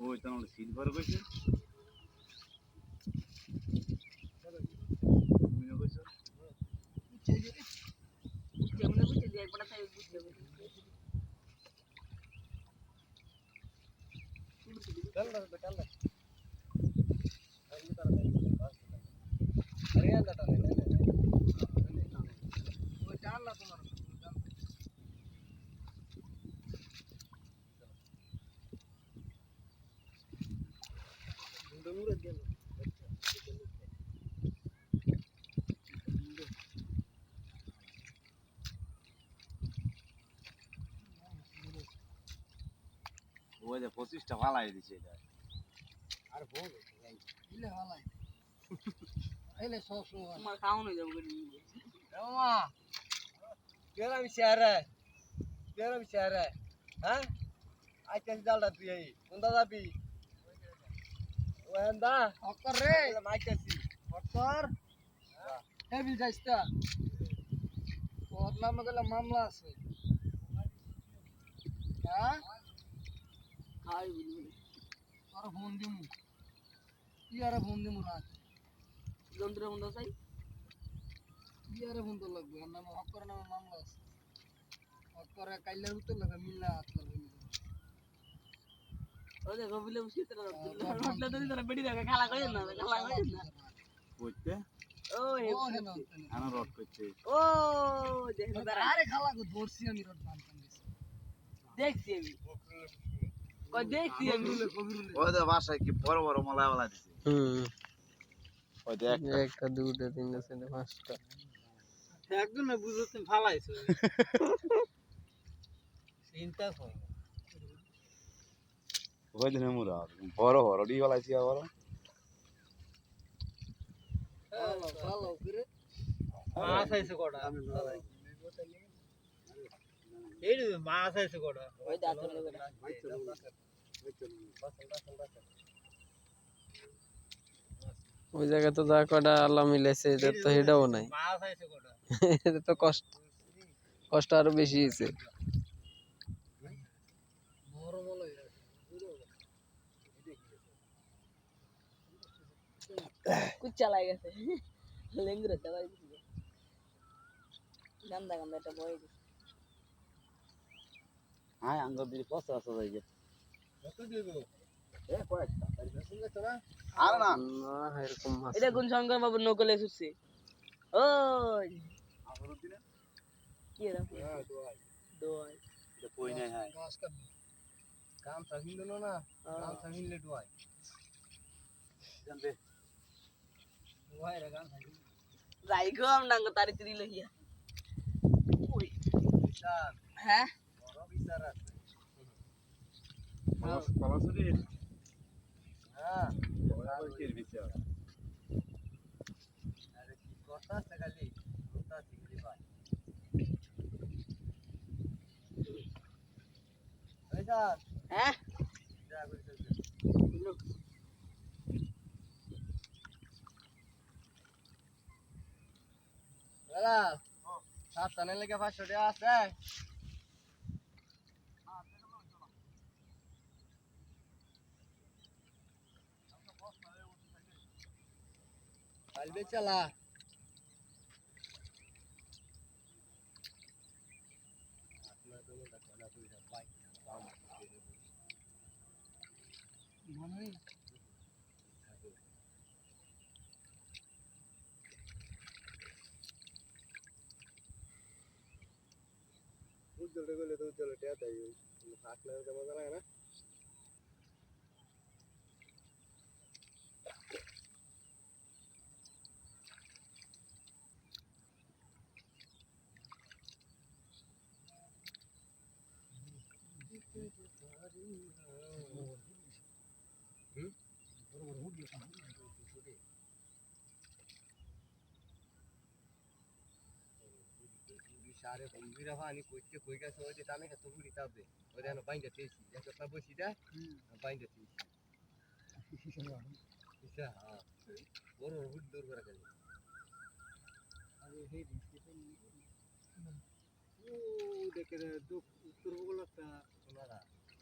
ওই তো আমরা সিলভার কইছে? তুমি কইছো? যেমন বুঝতে দিয়ে একবার ওই যে পঁচিশটা ফালাই দিছে এটা। আর বল দিলে ফালাই এলে সস তোমার খাওয়ানো যাবে মা গেলাম চেহারা গেলাম চেহারা হ্যাঁ? আচ্ছা ডালটা তুই এই কোনটা যাবি? ওয়েন্দা। অক্কর রে। মাইকেছি অক্কর। হ্যাঁ। হেভি যাইস্তা তোর নামে গেলে মামলা আছে। হ্যাঁ? খাওয়াই বলব তোর ফোন দিমু। কি ফোন দিমু রাত? যন্ত্র বন্ধ চাই কি ফোন তো লাগবে? আর নামে অকর নামে মামলা আছে। অকর কাইলে উত্তর লাগা মিল্লা হাত লাগবে ওই দেখো বিলে বসে তোরা তো তোরা বেড়ি রাখা খালা করেন না খালা করেন না। কইতে? ও হে আনা রড করছে ও দেখো আরে খালা গো ধরছি আমি রট বানতাম দেখছি আমি। বাসায় কি বড় বড় মলা দিছে। হুম। ওই একটা। একটা দুটা তিনটা চারটা পাঁচটা। একদম বুঝতে ফালাইছো চিন্তা কর। ওই দিনে মুরা বড় বড় ডি বলাইছি আবার ভালো ভালো করে। মাছ আইছে কটা? এই মাছ আইছে কটা ওই জায়গায় তো যা কটা আল্লাহ মিলাইছে এটা তো হেডাও নাই। এটা তো কষ্ট। কষ্ট আরও বেশি হয়েছে। বড় কুচ্চা লাগে গেছে লেঙ্গুরে দিছে। গান্দা গান্দা একটা বয় হ্যাঁ আঙ্গ দিদি পচা আছে যাই যে। কত এটা কোন শঙ্কর বাবুর নকলে এসেছে ওই। কি এরা হ্যাঁ দোয়াই। দোয়াই। কই নাই হ্যাঁ। না কাম দোয়াই। দোয়াই রে কাম যাই গো হ্যাঁ হ্যাঁ? হ্যাঁ টানের লেগে পাঁচশো টাকা আছে। কালবে চালা মানে উজ্জ্বল গেলে তো উজ্জ্বল টেয়া তাই থাকলে মজা লাগে না সারে বন্ধুরা ভানি কইতে কই গেছে ওই যে টানে কত বুড়ি তাবে ওই যেন বাইন্দা তেছি একটা তা বসি দা বাইন্দা তেছি ইসা হ্যাঁ বড় হুড দূর করে গেল দেখে দুঃখ উত্তর বগল একটা সোনারা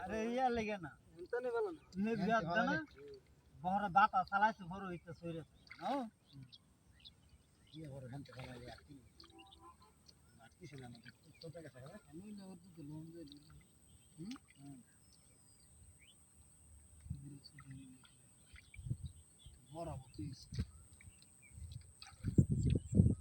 আরে ইয়া লেগে না। এনতানে ভালো না। নে বিয়াদ না? বহর দাতা চালাইছে বড় হইতে সইরে নাও কি বড় হানতে ভালো আর কি। আর কিছু না না তো টাকা টাকা আমি না ওর তো লোন দেই। হুম? বড় হতিস হ্যাঁ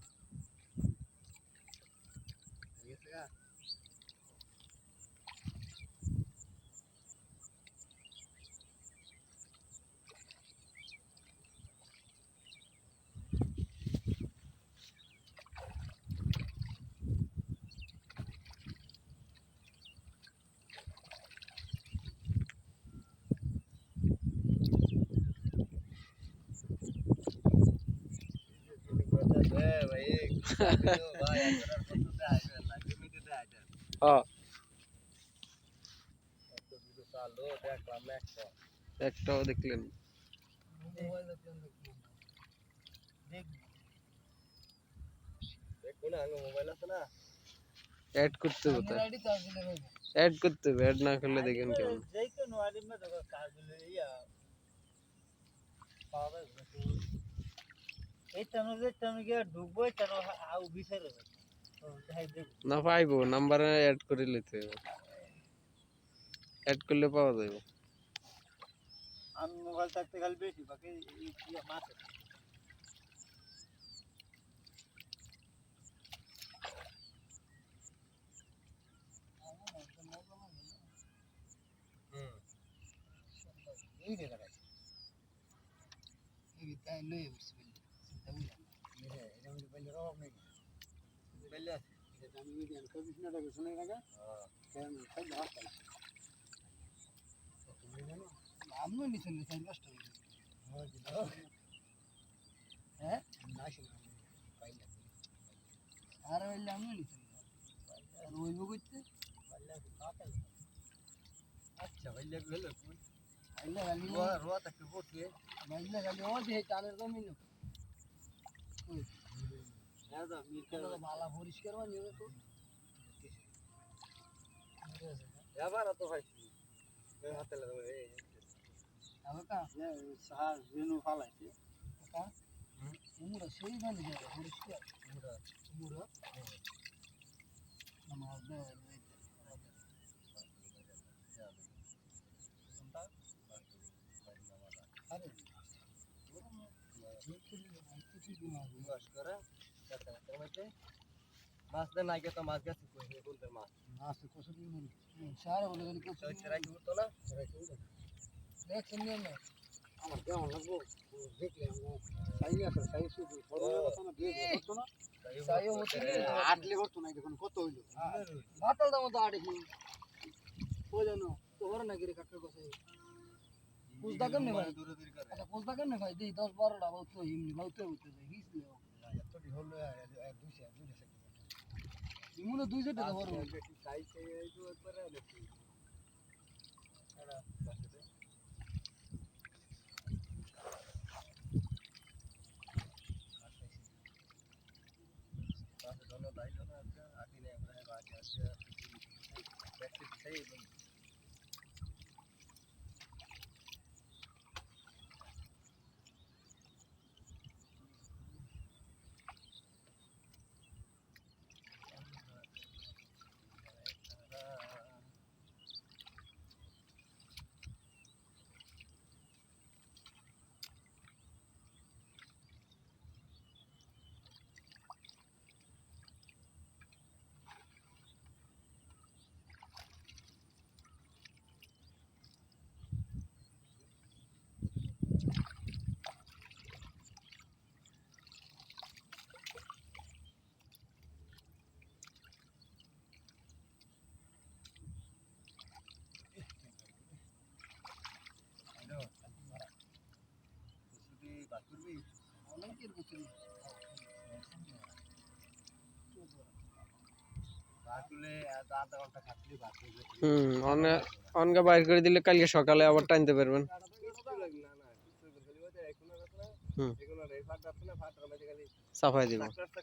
আছে না অ্যাড করতে হবে আমার আইডি চার্জ দিলে হইব অ্যাড করতে হবে অ্যাড না করলে দেখেন কেমন। যেই কোন আলিম না তো কাজ ইয়া পাওয়া যাবে এই টানো যে টানো গিয়া ঢুকবো টানো আউ বিচারে তো যাই দেখ না পাইবো নাম্বার অ্যাড করে নিতে হবে। অ্যাড করলে পাওয়া যাবে আমি মোবাইল থাকতে খালি বেশি বাকি ইয়া মাছে এই রে দাদা এই তাই লই বসে চিন্তা বুঝলাম এটা মধ্যে বাইলে রব নেই বাইলে আছে এটা আমি মিডিয়ান কবিস না টাকা শুনে রাখা কেন? খাই রাস্তা তুমি জানো আমনো নিছেন না চার পাঁচটা হয় আর হইলে আমনো নিছেন আর ওইব করতে আচ্ছা বাইলে গেল কই আইলে খালি রোয়া তাকে বসে আইলে খালি ও যে চালের জমি ভালো পরিষ্কার বানিয়ে তো এবার তো ভাই হাতে লাগাবে সাহা রেনু ফালাইছে কা উমরা সেই বানিয়ে পরিষ্কার পুরা উমরা আমার আরে মাছ করে মাছ দেন আগে তো মাছ গেছে কোন মাছ মাছ দিন সারা বলে গেল তো ছেড়াই উঠতো না দেখছেন না আমার কেমন লাগবো দেখলে সাই আছে সাই শুধু না সাইও হচ্ছে আটলে করতো না দেখুন কত হইল বাতাল দাম তো আড়ে কি জানো তো বড় না গিরে কাটর কথা কুচদা কেমনে ভাই আচ্ছা কুচদা কেমনে ভাই দিই দশ বারোটা বহুত হিমনি লাউতে হইতে যায় হিস নেও এতটি হলো দুইশো দুইশো দুই সেটা বড় সাইজ একবারে অনেকের বাইর করে দিলে কালকে সকালে আবার টানতে পারবেন। সাফাই দিব। চাকরা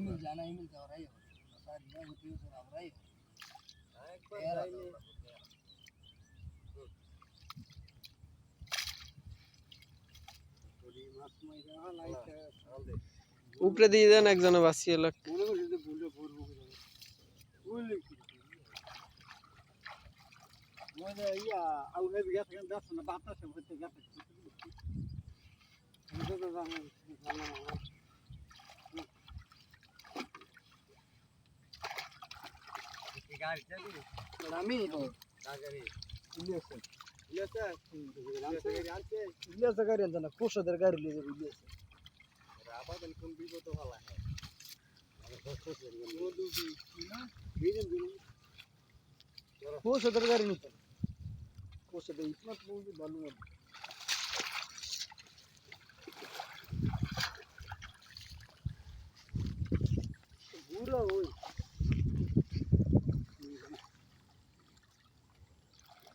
मिल जाना ही मिलता और आई सारी ना होती है सर अब आई একবার এরা যাইনি মাছ মাইরা লাইতে আমাদের উপরে দিয়ে দেন একজনে বাঁচিয়ে লাগ মনে করছি যে ভুলে পড়বো বুঝলি মজা ইয়া আউলে গেছে যাচ্ছে না বাতাসে হইতে গেছে আমি তো জানি জানা না কি গাড়ি চালি আমি তো গাড়ি ইলিয়াসে ইয়েছে ইয়েছে গাড়ি আনছে ইলিয়াসে গাড়ি আনছে না কোষাদের গাড়ি লিয়ে যাবে ইলিয়াসে আবার কোন বিপদ ভালো হয় কোষাদের গাড়ি নিতে কোষাদের ইতনা পৌঁছে ভালো মতো পুরো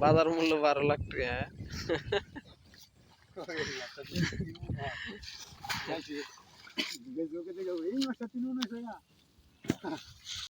বাজার মূল্য বারো লাখ টাকা হ্যাঁ?